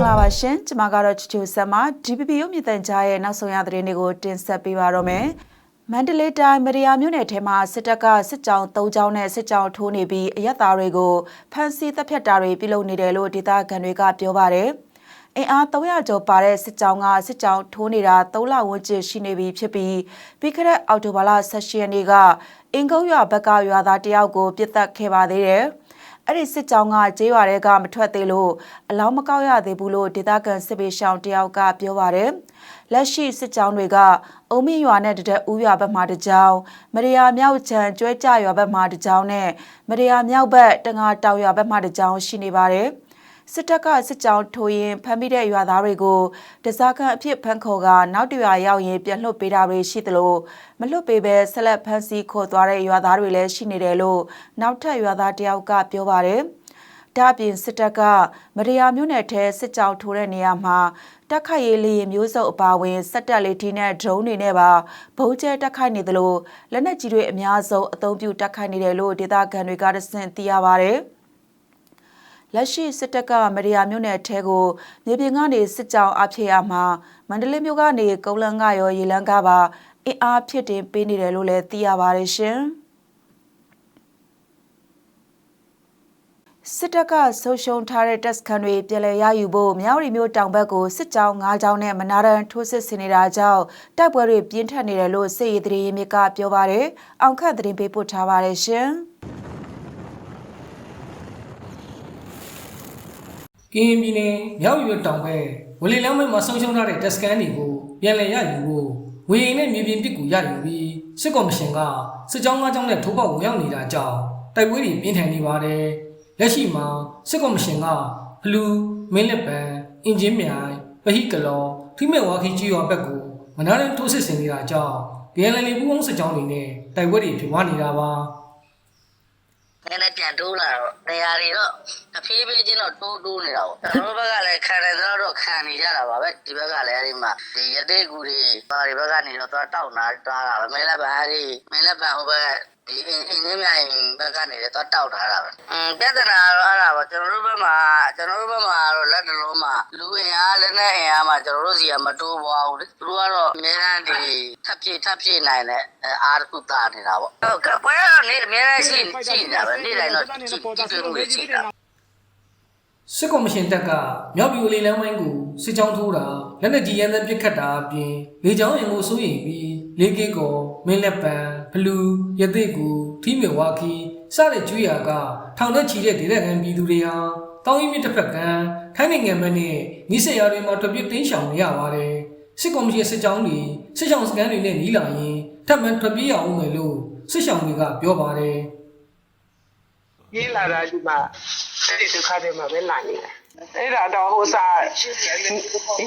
္ဂလာပါရှင်ကျွန်မကတော့ချူချူဆက်မ DPP ရုပ်မြင်သံကြားရဲ့နောက်ဆုံးရသတင်းတွေကိုတင်ဆက်ပေးပါတော့မယ်မန္တလေးတိုင်းမရိယာမြို့နယ်ထဲမှာစစ်တပ်ကစစ်ကြောင်း၃ကြောင်းနဲ့စစ်ကြောင်းထိုးနေပြီးအရက်သားတွေကိုဖမ်းဆီးတပ်ဖြတ်တာတွေပြုလုပ်နေတယ်လို့ဒေသခံတွေကပြောပါတယ်အင်အား300ကျော်ပါတဲ့စစ်ကြောင်းကစစ်ကြောင်းထိုးနေတာ3လဝန်းကျင်ရှိနေပြီဖြစ်ပြီးပြီးခဲ့တဲ့အောက်တိုဘာလ16ရက်နေ့ကအင်ကုန်းရွာဘက်ကရွာသားတယောက်ကိုပြစ်တက်ခဲ့ပါသေးတယ်။ အဲ့ဒီစစ်ကြောင်းကကျေးရွာတွေကမထွက်သေးလို့အလောင်းမကောက်ရသေးဘူးလို့ဒေသခံစစ်ပေးရှောင်းတယောက်ကပြောပါတယ်။လက်ရှိစစ်ကြောင်းတွေကအုံမင်းရွာနဲ့တတဲ့ဦးရွာဘက်မှာတစ်ကြောင်းမရယာမြောက်ချံကျွဲကြရွာဘက်မှာတစ်ကြောင်းနဲ့မရယာမြောက်ဘက်တငါတောင်ရွာဘက်မှာတစ်ကြောင်းရှိနေပါတယ်။ စစ်တပ်ကစစ်ကြောင်းထိုးရင်ဖမ်းမိတဲ့ရွာသားတွေကိုတစားကန်အဖြစ်ဖမ်းခေါ်ကနောက်တရွာရောက်ရင်ပြန်လွှတ်ပေးတာတွေရှိသလိုမလွှတ်ပေးဘဲဆက်လက်ဖမ်းဆီးခေါ်သွားတဲ့ရွာသားတွေလည်းရှိနေတယ်လို့နောက်ထပ်ရွာသားတယောက်ကပြောပါတယ်။ဒါ့အပြင်စစ်တပ်ကမရယာမျိုးနယ်ထဲစစ်ကြောင်းထိုးတဲ့နေရာမှာတက်ခိုက်ရေးလေမျိုးစုံအပါဝင်စက်တက်လေးထီနဲ့ drone တွေနဲ့ပါဘုံကျဲတက်ခိုက်နေသလိုလက်နက်ကြီးတွေအများဆုံးအသုံးပြုတက်ခိုက်နေတယ်လို့ဒေသခံတွေကတဆင့်သိရပါတယ်။ လက်ရှိစစ်တပ်ကမရယာမြို့နယ်ထဲကိုမြေပြင်ကနေစစ်ကြောင်းအဖြစ်ရမှာမန္တလေးမြို့ကနေကုန်းလန်းကရောရေလန်းကပါအင်အားဖြစ်တင်ပေးနေတယ်လို့လည်းသိရပါတယ်ရှင်စစ်တပ်ကဆုံရှုံထားတဲ့တပ်စခန်းတွေပြည်လဲရယူဖို့မြောက်ရီမျိုးတောင်ဘက်ကိုစစ်ကြောင်း၅ကြောင်းနဲ့မနာရန်ထိုးစစ်ဆင်နေတာကြောင့်တိုက်ပွဲတွေပြင်းထန်နေတယ်လို့စစ်ရေးသတင်းမြစ်ကပြောပါတယ်။အောင်ခန့်သတင်းပေးပို့ထားပါတယ်ရှင်။ ကင်းပြည်နယ်မြောက်ရွတောင်ဘက်ဝလီလမ်းဘက်မှာဆုံးရှုံးထားတဲ့တက်စကန်တွေကိုပြန်လည်ရယူဖို့ဝေရင်နဲ့မြေပြင်ပစ်ကူရယူပြီးစစ်ကော်မရှင်ကစစ်ကြောင်း၅ကြောင်းနဲ့ထိုးပေါက်ဝင်ရောက်နေတာကြောင့်တိုက်ပွဲတွေပြင်းထန်နေပါတယ်။လက်ရှိမှာစစ်ကော်မရှင်ကဖလူမင်းလက်ပံအင်ဂျင်မြိုင်ပဟိကလောထိမဲ့ဝါခီကြီးရွာဘက်ကိုမနာနဲ့ထိုးစစ်ဆင်နေတာကြောင့် BNL ပူးပေါင်းစစ်ကြောင်းတွေနဲ့တိုက်ပွဲတွေဖြစ်ပွားနေတာပါ။ နည်းနည်းပြန်တိုးလာတော့တရားတွေတော့တဖြည်းဖြည်းချင်းတော့တိုးတိုးနေတာပေါ့ကျွန်တော်တို့ဘက်ကလည်းခံတယ်ဆိုတော့ခံနေကြတာပါပဲဒီဘက်ကလည်းအဲဒီမှာဒီရတဲ့ကူတွေဘာတွေဘက်ကနေတော့တောက်နာတာတာပဲမဲလက်ပံအဲဒီမဲလက်ပံဟိုဘက်ဒီအင်းအင်းမြိုင်ဘက်ကနေတော့တောက်ထားတာပဲอืมပြဿနာတော့အဲ့ဒါပါကျွန်တော်တို့ဘက်မှာကျွန်တော်တို့ဘက်မှာတော့လက်တလုံးမှာလူအင်အားလက်နဲ့အင်အားမှာကျွန်တော်တို့စီကမတိုးပွားဘူးလေသူတို့ကတော့အများအားဒီထပ်ပြည့်ထပ်ပြည့်နိုင်တဲ့အားတစ်ခုတာနေတာပေါ့ဟုတ်ကဲ့ပွဲကတော့နေအများအားရှိရှိနေတာပဲနေ့တိုင်းတော့ကြည့်ကြည့်တွေ့မှုတွေရှိတာစစ်ကော်မရှင်တပ်ကမြောက်ပြူလေးလမ်းမိုင်းကိုစစ်ကြောင်းထိုးတာလက်နက်ကြီးရန်သက်ပစ်ခတ်တာအပြင်လေကြောင်းရင်ကိုစိုးရိမ်ပြီးလေးကင်းကောမင်းလက်ပံ ဘလူးရသိကူထီးမြဝါခီစတဲ့ကျွေးရာကထောင်ထဲချီတဲ့ဒေသခံပြည်သူတွေဟာတောင်းရင်မြစ်တစ်ဖက်ကမ်းထိုင်းနိုင်ငံမနဲ့မိစရာတွေမှာတပြစ်တင်းရှောင်နေရပါတယ်စစ်ကော်မရှင်စစ်ကြောင်းတွေစစ်ဆောင်စကန်တွေနဲ့နီးလာရင်ထပ်မံထွက်ပြေးရအောင်မယ်လို့စစ်ဆောင်တွေကပြောပါတယ်ပြေးလာတာဒီမှာအဲ့ဒီဒုက္ခတွေမှာပဲလာနေတာအဲ့ဒါတော့ဟိုစား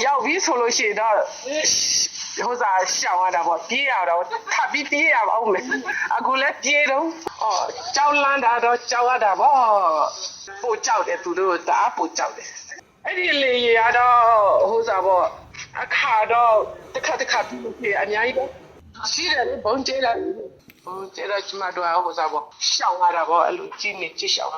ရောက်ပြီဆိုလို့ရှိရင်တော့ ဟိုစားရှောင်ရတာပေါ့ပြေးရတော့ထပ်ပြီးပြေးရအောင်မယ်အခုလည်းပြေးတော့အော်ကြောက်လန့်တာတော့ကြောက်ရတာပေါ့ပို့ကြောက်တယ်သူတို့တအားပို့ကြောက်တယ်အဲ့ဒီလေရတော့ဟိုစားပေါ့အခါတော့တစ်ခါတစ်ခါပြီးလို့ပြေးအများကြီးပဲရှိတယ်လေဘုံကျဲတာဘုံကျဲတော့ကျမတို့ဟိုစားပေါ့ရှောင်ရတာပေါ့အဲ့လိုကြီးနေကြည့်ရှောင်ရ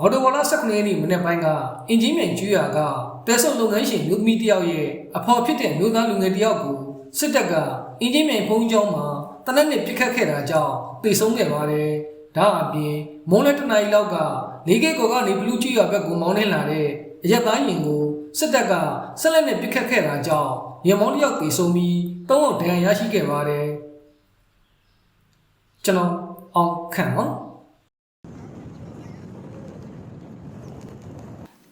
အော်တိုဝါလာ19ရက်နေ့မနေ့ပိုင်းကအင်ဂျင်မြိုင်ကျွော်ကတဲဆုံလုပ်ငန်းရှင်မျိုးသမီးတယောက်ရဲ့အဖော်ဖြစ်တဲ့မျိုးသားလူငယ်တယောက်ကိုစစ်တပ်ကအင်ဂျင်မြိုင်ဖုံးကျောင်းမှာတနက်နေ့ပြစ်ခတ်ခဲ့တာကြောင့်တေဆုံးခဲ့ပါတယ်။ဒါအပြင်မုံလက်တနာရီလောက်ကလေးကဲကောကနေဘလူးကျွော်ဘက်ကိုမောင်းနှင်းလာတဲ့အရက်သားရင်ကိုစစ်တပ်ကဆက်လက်နဲ့ပြစ်ခတ်ခဲ့တာကြောင့်ရေမောင်းတယောက်တေဆုံးပြီး၃ယောက်ဒဏ်ရာရရှိခဲ့ပါတယ်။ကျွန်တော်အောင်ခန့်ပါ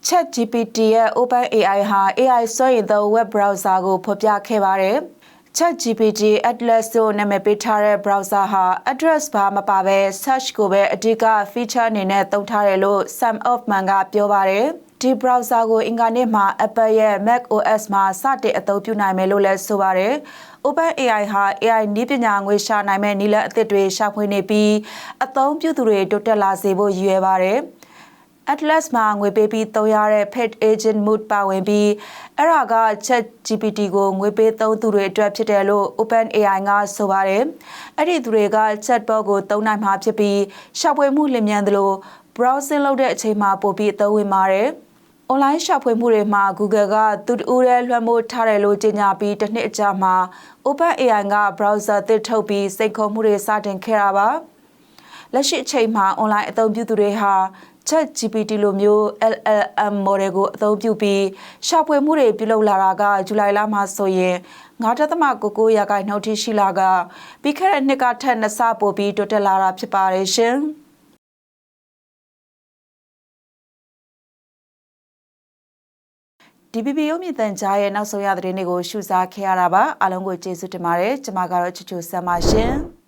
ChatGPT ရဲ့ OpenAI ဟာ AI စွမ်းရည်သုံး web browser ကိုဖော်ပြခဲ့ပါတယ်။ ChatGPT Atlas ကိုနာမည်ပေးထားတဲ့ browser ဟာ address bar မပါဘဲ search ကိုပဲအဓိက feature အနေနဲ့သုံးထားတယ်လို့ Sam Altman ကပြောပါတယ်။ဒီ browser ကိုအင်္ဂါနေ့မှာ Apple ရဲ့ Mac OS မှာစတင်အသုံးပြုနိုင်မယ်လို့လည်းဆိုပါတယ်။ OpenAI ဟာ AI နည်းပညာငွေရှာနိုင်မဲ့နည်းလမ်းအသစ်တွေရှာဖွေနေပြီးအသုံးပြုသူတွေတိုးတက်လာစေဖို့ရည်ရွယ်ပါတယ်။ Atlas မှာငွေပေးပြီးသုံးရတဲ့ Pet Agent Mood ပါဝင်ပြီးအဲ့ဒါက Chat GPT ကိုငွေပေးသုံးသူတွေအတွက်ဖြစ်တယ်လို့ OpenAI ကဆိုပါတယ်။အဲ့ဒီသူတွေက Chatbot ကိုသုံးနိုင်မှာဖြစ်ပြီးရှာဖွေမှုလျင်မြန်သလို browsing လုပ်တဲ့အချိန်မှာပို့ပြီးအသုံးဝင်ပါတယ်။အွန်လိုင်းရှာဖွေမှုတွေမှာ Google ကသူတဦးရဲလွှမ်းမိုးထားတယ်လို့ကြေညာပြီးတစ်နှစ်အကြာမှာ OpenAI က browser သစ်ထုတ်ပြီးစိန်ခေါ်မှုတွေစတင်ခဲ့တာပါလက်ရှိအချိန်မှာ online အသုံးပြုသူတွေဟာ ChatGPT လိုမျိုး LLM model ကိုအသုံးပြုပြီးရှာဖွေမှုတွေပြုလုပ်လာတာကဇူလိုင်လမှာဆိုရင်9.99ရာခိုင်နှုန်းထိရှိလာကပြီးခဲ့တဲ့နှစ်ကထက်နှစ်ဆပိုပြီးတိုးတက်လာတာဖြစ်ပါတယ်ရှင်။ DPP ရုံးမြင့်တန်ကြားရဲ့နောက်ဆုံးရသတင်းတွေကိုရှုစားခဲ့ရတာပါအားလုံးကိုကျေးဇူးတင်ပါတယ်ကျွန်မကတော့ချူချူဆမ်းပါရှင်။